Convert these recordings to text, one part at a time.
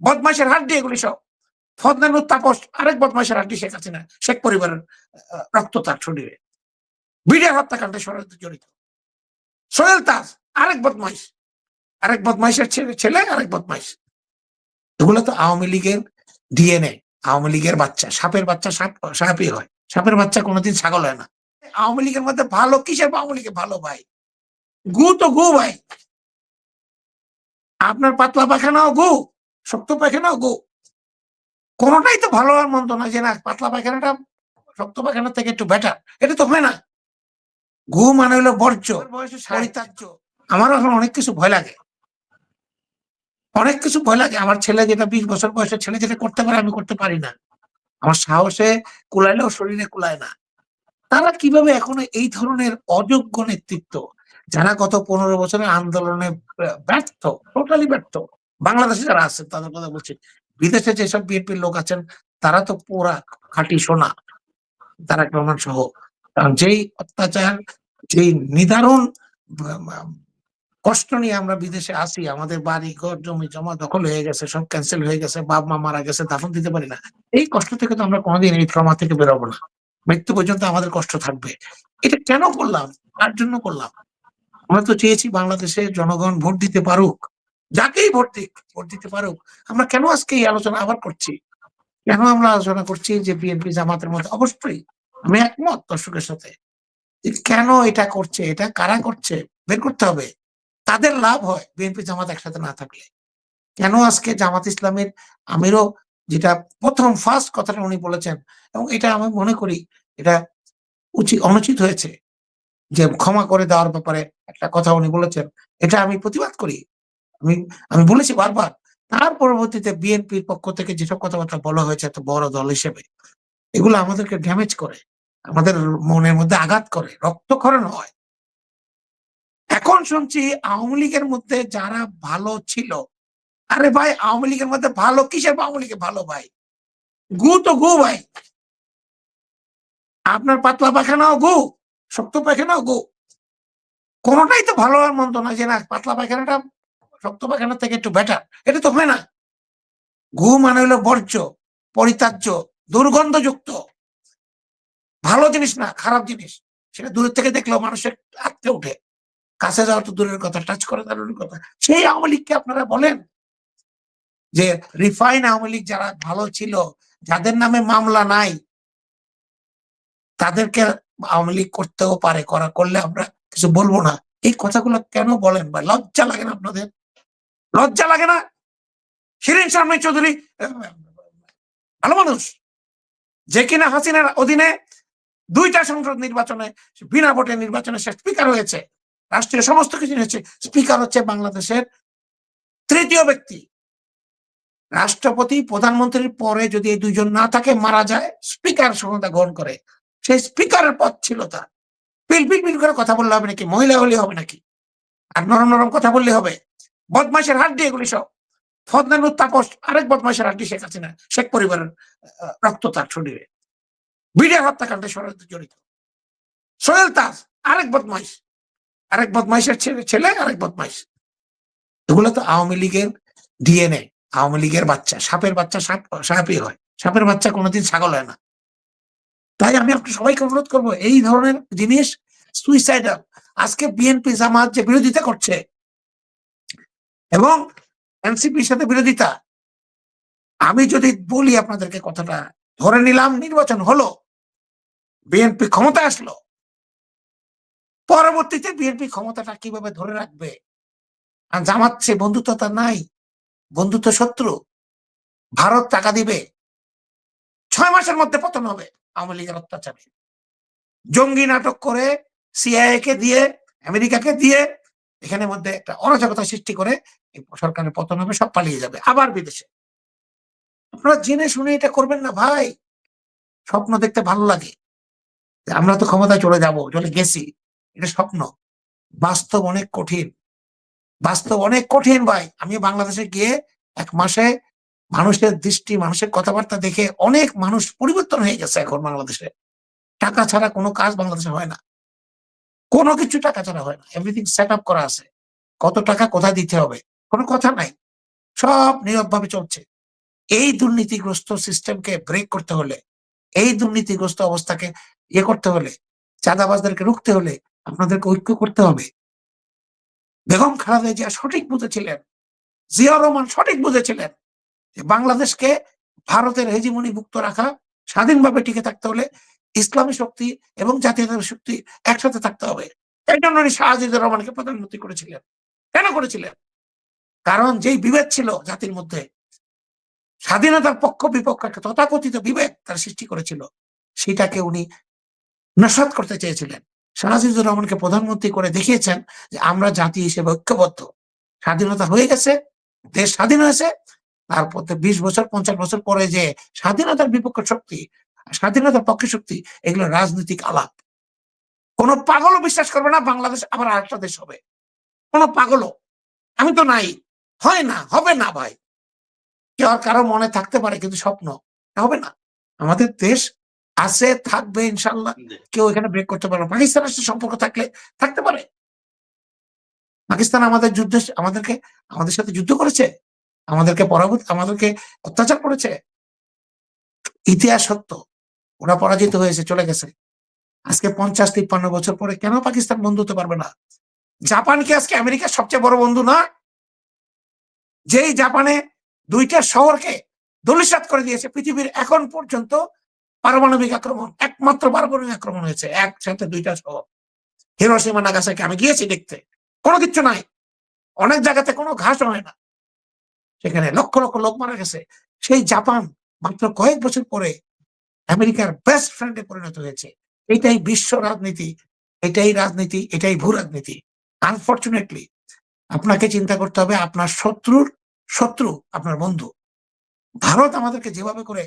বদমাইশের হাড্ডি এগুলি সব। ফদনান তাপস, আরেক বদমাইশের হাড্ডি শেখ হাসিনা, শেখ পরিবারের রক্ত তার শরীরে। বিডিআর হত্যাকাণ্ডে ষড়যন্ত্র জড়িত। সোহেল তাজ, আরেক বদমাইশ। আরেক বদমাইশের ছেলে ছেলে, আরেক বদমাইশ। এগুলো তো আওয়ামী লীগের ডিএনএ, আওয়ামী লীগের বাচ্চা। সাপের বাচ্চা সাপ, সাপই হয়। সাপের বাচ্চা কোনোদিন ছাগল হয় না। আওয়ামী লীগের মধ্যে ভালো কিসের আওয়ামী লীগের ভালো ভাই? গু তো গু ভাই। আপনার পাতলা পাখানাও গু। শক্ত পায়খানা গো। কোনোটাই তো ভালো আর মন্দ না যে না পাতলা পায়খানাটা শক্ত পায়খানা থেকে একটু বেটার এটা তো হয় না। গু মানে হলো বর্জ্য বয়সে পরিত্যাজ্য। আমার এখন অনেক কিছু ভয় লাগে। অনেক কিছু ভয় লাগে। আমার ছেলে যেটা বিশ বছর বয়সের ছেলে যেটা করতে পারে আমি করতে পারি না। আমার সাহসে কুলাইলেও শরীরে কুলায় না। তারা কীভাবে এখনও এই ধরনের অযোগ্য নেতৃত্ব যারা গত পনেরো বছরের আন্দোলনে ব্যর্থ টোটালি ব্যর্থ বাংলাদেশে যারা আছেন তাদের কথা বলছি। বিদেশে যেসব বিএনপির লোক আছেন, তারা তো পুরা খাঁটি সোনা। তারা রহমান সহ? কারণ যেই অত্যাচার, যেই নিদারুণ কষ্ট নিয়ে আমরা বিদেশে আসি, আমাদের বাড়ি, ঘর, জমি, জমা দখল হয়ে গেছে, সব ক্যান্সেল হয়ে গেছে, বাপ মা মারা গেছে, দাফন দিতে পারি না। এই কষ্ট থেকে তো আমরা কোনোদিন এই ট্রমা থেকে বেরোবো না। মৃত্যু পর্যন্ত আমাদের কষ্ট থাকবে। এটা কেন করলাম? কার জন্য করলাম? আমরা তো চেয়েছি বাংলাদেশে জনগণ ভোট দিতে পারুক। যাকেই ভোট দিক, ভোট দিতে পারুক, আমরা কেন আজকে এই আলোচনা আবার করছি? কেন আমরা আলোচনা করছি যে বিএনপি জামাতের মধ্যে? অবশ্যই, আমি একমত দর্শকের সাথে কেন এটা করছে, এটা কারা করছে, বের করতে হবে। তাদের লাভ হয় বিএনপি জামাত একসাথে না থাকলে। কেন আজকে জামাত ইসলামের আমিরও যেটা প্রথম ফার্স্ট কথাটা উনি বলেছেন, এবং এটা আমি মনে করি এটা উচিত, অনুচিত হয়েছে যে ক্ষমা করে দেওয়ার ব্যাপারে একটা কথা উনি বলেছেন, এটা আমি প্রতিবাদ করি। আমি আমি বলেছি বারবার, তার পরবর্তীতে বিএনপির পক্ষ থেকে যেসব কথাবার্তা বলা হয়েছে এত বড় দল হিসেবে, এগুলো আমাদেরকে ড্যামেজ করে, আমাদের মনের মধ্যে আঘাত করে, রক্তক্ষরণ হয়। এখন শুনছি আওয়ামী লীগের মধ্যে যারা ভালো ছিল, আরে ভাই আওয়ামী লীগের মধ্যে ভালো কিসের আওয়ামী লীগে ভালো ভাই? গু তো গু ভাই। আপনার পাতলা পায়খানাও গু, শক্ত পায়খানাও গু। কোনোটাই তো ভালো আর মন্দ না যে না, পাতলা পায়খানাটা শক্ত পায়খানার থেকে একটু বেটার এটা তো হয় না। গু মানে হলো বর্জ্য, পরিত্যাজ্য, দুর্গন্ধযুক্ত। ভালো জিনিস না, খারাপ জিনিস। সেটা দূরের থেকে দেখলেও মানুষের আটকে উঠে কাছে যাওয়া তো দূরের কথা টাচ করে দূরের কথা। সেই আওয়ামী লীগকে আপনারা বলেন যে রিফাইন আওয়ামী লীগ যারা ভালো ছিল, যাদের নামে মামলা নাই, তাদেরকে আওয়ামী লীগ করতেও পারে, করা, করলে আমরা কিছু বলব না। এই কথাগুলো কেন বলেন বা লজ্জা লাগে না আপনাদের? লজ্জা লাগে না? শিরিন শারমিন চৌধুরী ভালো মানুষ। যে কিনা হাসিনার অধীনে দুইটা সংসদ নির্বাচনে, বিনা ভোটে নির্বাচনে সে স্পিকার হয়েছে। রাষ্ট্রীয় সমস্ত কিছু হয়েছে স্পিকার হচ্ছে বাংলাদেশের তৃতীয় ব্যক্তি। রাষ্ট্রপতি, প্রধানমন্ত্রীর পরে যদি এই দুইজন না থাকে, মারা যায় স্পিকার ক্ষমতা গ্রহণ করে। সেই স্পিকারের পদ ছিল তার। পিল পিল পিল করে কথা বললে হবে নাকি? মহিলা হলে হবে নাকি? আর নরম নরম কথা বললে হবে? বদমাইশের হাড্ডি এগুলি সব। ফদনান তাপস আরেক বদমাইশের হাড্ডি শেখ হাসিনা, শেখ পরিবারের রক্ত তার শরীরে। বিডিআর হত্যাকাণ্ডে ষড়যন্ত্র জড়িত। সোহেল তাজ আরেক বদমাইশ। আরেক বদমাইশের ছেলে ছেলে, আরেক বদমাইশ। এগুলো তো আওয়ামী লীগের ডিএনএ, আওয়ামী লীগের বাচ্চা। সাপের বাচ্চা সাপ সাপই হয়। সাপের বাচ্চা কোনোদিন ছাগল হয় না। তাই আমি আপনি সবাইকে অনুরোধ করব, এই ধরনের জিনিস সুইসাইডাল আজকে বিএনপি জামাত যে বিরোধিতা করছে এবং এনসিপির সাথে বিরোধিতা। আমি যদি বলি আপনাদেরকে কথাটা, ধরে নিলাম নির্বাচন হলো, বিএনপি ক্ষমতা আসলো, পরবর্তীতে বিএনপি ক্ষমতাটা কীভাবে ধরে রাখবে? আর জামাত সে বন্ধুত্বতা নাই, বন্ধুত্ব শত্রু, ভারত টাকা দিবে, ছয় মাসের মধ্যে পতন হবে, আওয়ামী লীগের অত্যাচারে। জঙ্গি নাটক করে সিআইএ কে দিয়ে, আমেরিকাকে দিয়ে এখানের মধ্যে একটা অরাজকতা সৃষ্টি করে সরকারের পতন হবে, সব পালিয়ে যাবে, আবার বিদেশে। আপনারা জেনে শুনে এটা করবেন না ভাই। স্বপ্ন দেখতে ভালো লাগে। আমরা তো ক্ষমতায় চলে যাব, চলে গেছি। এটা স্বপ্ন। বাস্তব অনেক কঠিন। বাস্তব অনেক কঠিন ভাই। আমি বাংলাদেশে গিয়ে এক মাসে মানুষের দৃষ্টি, মানুষের কথাবার্তা দেখে অনেক মানুষ পরিবর্তন হয়ে গেছে এখন বাংলাদেশে। টাকা ছাড়া কোনো কাজ বাংলাদেশে হয় না। কোনো কিছু টাকা ছাড়া হয় না। এভরিথিং সেট আপ করা আছে। কত টাকা কোথায় দিতে হবে? কোনো কথা নাই। সব নীরব ভাবে চলছে। এই দুর্নীতিগ্রস্ত সিস্টেমকে ব্রেক করতে হলে, এই দুর্নীতিগ্রস্ত অবস্থাকে ইয়ে করতে হলে, চাঁদাবাজদেরকে রুখতে হলে আপনাদেরকে ঐক্য করতে হবে। বেগম খালেদা জিয়া সঠিক বুঝেছিলেন জিয়া রহমান সঠিক বুঝেছিলেন বাংলাদেশকে ভারতের হেজিমনি মুক্ত রাখা, স্বাধীনভাবে টিকে থাকতে হলে ইসলামী শক্তি এবং জাতীয়তাবাদী শক্তি একসাথে থাকতে হবে। এই জন্য উনি শাহজিদুর রহমানকে প্রধানমন্ত্রী করেছিলেন। কেন করেছিলেন? কারণ যেই বিভেদ ছিল জাতির মধ্যে, স্বাধীনতার পক্ষ বিপক্ষ একটা তথাকথিত বিভেদ তার সৃষ্টি করেছিল, সেটাকে উনি নস্বাত করতে চেয়েছিলেন। শাহজিদুর রহমানকে প্রধানমন্ত্রী করে দেখিয়েছেন যে আমরা জাতি হিসেবে ঐক্যবদ্ধ। স্বাধীনতা হয়ে গেছে, দেশ স্বাধীন হয়েছে, তারপর বিশ বছর, পঞ্চাশ বছর পরে যে স্বাধীনতার বিপক্ষ শক্তি স্বাধীনতার পক্ষে শক্তি এগুলো রাজনৈতিক আলাপ। কোন পাগলও বিশ্বাস করবে না বাংলাদেশ আবার আরেকটা দেশ হবে। কোন পাগলও। আমি তো নাই। হয় না হবে না ভাই। কেউ আর কারও মনে থাকতে পারে কিন্তু স্বপ্ন। হবে না। আমাদের দেশ আছে থাকবে ইনশাল্লাহ কেউ এখানে ব্রেক করতে পারবে না। পাকিস্তানের সাথে সম্পর্ক থাকলে থাকতে পারে। পাকিস্তান আমাদের যুদ্ধে আমাদেরকে আমাদের সাথে যুদ্ধ করেছে। আমাদেরকে পরাভূত আমাদেরকে অত্যাচার করেছে। ইতিহাস সত্য। ওরা পরাজিত হয়েছে, চলে গেছে। আজকে পঞ্চাশ, তিপ্পান্ন বছর পরে কেন পাকিস্তান বন্ধু হতে পারবে না? জাপান কি আজকে আমেরিকার সবচেয়ে বড় বন্ধু না? যেই জাপানে দুইটা শহরকে দলিসাত করে দিয়েছে, পৃথিবীর এখন পর্যন্ত পারমাণবিক আক্রমণ, একমাত্র পারমাণবিক আক্রমণ হয়েছে, একসাথে দুইটা শহর। হিরোসীমা নাগাসাকি, আমি গিয়েছি দেখতে। কোনো কিচ্ছু নাই। অনেক জায়গাতে কোনো ঘাস হয় না। সেখানে লক্ষ লক্ষ লোক মারা গেছে। সেই জাপান মাত্র কয়েক বছর পরে আমেরিকার বেস্ট ফ্রেন্ডে পরিণত হয়েছে। এটাই বিশ্ব রাজনীতি, এটাই রাজনীতি, এটাই ভূ রাজনীতি। আনফর্চুনেটলি আপনাকে চিন্তা করতে হবে, আপনার শত্রুর শত্রু, আপনার বন্ধু। ভারত আমাদেরকে যেভাবে করে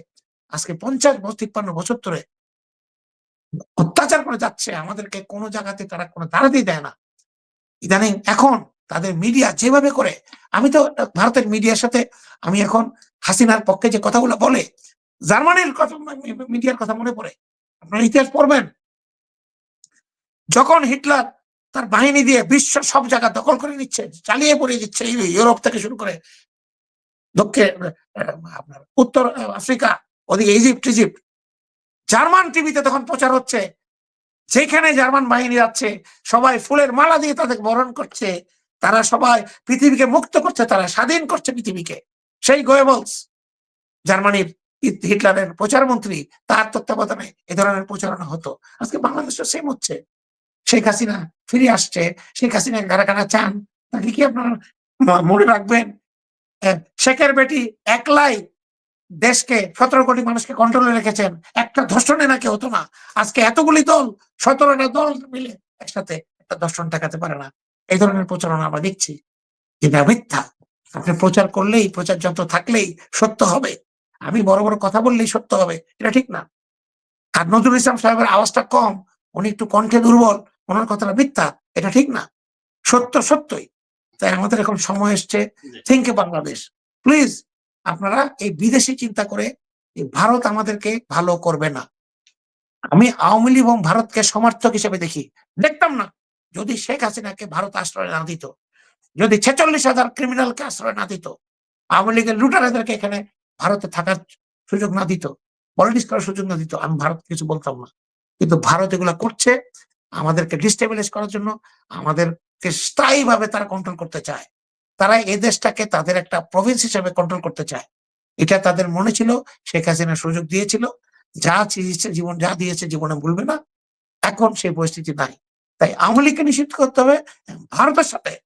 আজকে পঞ্চাশ বছর, তিপ্পান্ন বছর ধরে অত্যাচার করে যাচ্ছে, আমাদেরকে কোনো জায়গাতে তারা কোনো দাঁড়াতেই দেয় না। ইদানিং এখন তাদের মিডিয়া যেভাবে করে, আমি তো ভারতের মিডিয়ার সাথে, আমি এখন হাসিনার পক্ষে যে কথাগুলো বলে জার্মানির কথা মিডিয়ার কথা মনে পড়ে? আপনারা ইতিহাস পড়বেন। যখন হিটলার তার বাহিনী দিয়ে বিশ্ব সব জায়গা দখল করে নিচ্ছে, চালিয়ে পড়িয়ে দিচ্ছে ইউরোপ থেকে শুরু করে দক্ষিণ আপনার উত্তর আফ্রিকা, ওদিকে ইজিপ্ট ইজিপ্ট। জার্মান টিভিতে তখন প্রচার হচ্ছে, যেখানে জার্মান বাহিনী যাচ্ছে, সবাই ফুলের মালা দিয়ে তাদের বরণ করছে, তারা সবাই পৃথিবীকে মুক্ত করছে, তারা স্বাধীন করছে পৃথিবীকে। সেই গোয়েবলস জার্মানির হিটলারের প্রচার মন্ত্রী তার তত্ত্বাবধানে এ ধরনের প্রচারণা হতো। আজকে বাংলাদেশও সেম হচ্ছে। শেখ হাসিনা ফিরে আসছে। শেখ হাসিনা গারাকানা চান। তাকে কি আপনারা মনে রাখবেন? শেখের বেটি একলাই দেশকে সতেরো কোটি মানুষকে কন্ট্রোলে রেখেছেন। একটা ধর্ষণে নাকি হতো না। আজকে এতগুলি দল, সতেরোটা দল মিলে একসাথে একটা ধর্ষণ ঠেকাতে পারে না। এই ধরনের প্রচারণা আমরা দেখছি। যেটা মিথ্যা। আপনি প্রচার করলেই প্রচার যন্ত্র থাকলেই সত্য হবে। আমি বড় বড় কথা বললেই সত্য হবে এটা ঠিক না। আর নজরুল ইসলাম সাহেবের আওয়াজটা কম উনি একটু কণ্ঠে দুর্বল ওনার কথাটা মিথ্যা এটা ঠিক না। সত্য সত্যই। তাই আমাদের এখন সময় এসছে থিঙ্ক বাংলাদেশ প্লিজ আপনারা এই বিদেশি চিন্তা করে ভারত আমাদেরকে ভালো করবে না। আমি আওয়ামী লীগ এবং ভারতকে সমর্থক হিসেবে দেখি। দেখতাম না। যদি শেখ হাসিনাকে ভারত আশ্রয় না দিত যদি ছেচল্লিশ হাজার ক্রিমিনালকে আশ্রয় না দিত আওয়ামী লীগের লুটারাদেরকে এখানে ভারতে থাকার সুযোগ না দিত। পলিটিক্স করার সুযোগ না দিত। আমি ভারত কিছু বলতাম না। কিন্তু ভারত এগুলা করছে, আমাদেরকে ডিস্টেবিলাইজ করার জন্য, আমাদেরকে স্থায়ীভাবে তারা কন্ট্রোল করতে চায়। তারা এই দেশটাকে তাদের একটা প্রভিন্স হিসেবে কন্ট্রোল করতে চায়। এটা তাদের মনে ছিল, শেখ হাসিনা সুযোগ দিয়েছিল। যা চেয়েছে, জীবন যা দিয়েছে, জীবনে ভুলবে না। এখন সেই পরিস্থিতি নাই। তাই আওয়ামী লীগকে নিষিদ্ধ করতে হবে ভারতের সাথে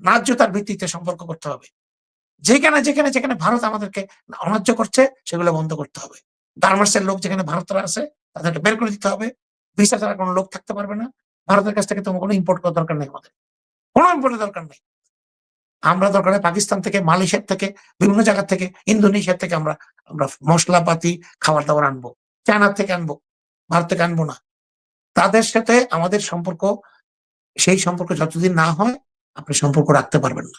ন্যায্যতার ভিত্তিতে সম্পর্ক করতে হবে। যেখানে যেখানে যেখানে ভারত আমাদেরকে অনার্য করছে, সেগুলো বন্ধ করতে হবে। গার্মেন্টসের লোক যেখানে ভারতরা আছে, তাদেরকে বের করে দিতে হবে। ভিসা ছাড়া কোনো লোক থাকতে পারবে না। ভারতের কাছ থেকে তোমার কোনো ইম্পোর্ট করার দরকার নেই আমাদের। কোনো ইম্পোর্টের দরকার নেই। আমরা দরকার পাকিস্তান থেকে, মালয়েশিয়ার থেকে, বিভিন্ন জায়গা থেকে, ইন্দোনেশিয়ার থেকে আমরা আমরা মশলাপাতি খাবার দাবার আনব। চায়নার থেকে আনব। ভারত থেকে আনব না। তাদের সাথে আমাদের সম্পর্ক, সেই সম্পর্ক যতদিন না হয়, আপনি সম্পর্ক রাখতে পারবেন না।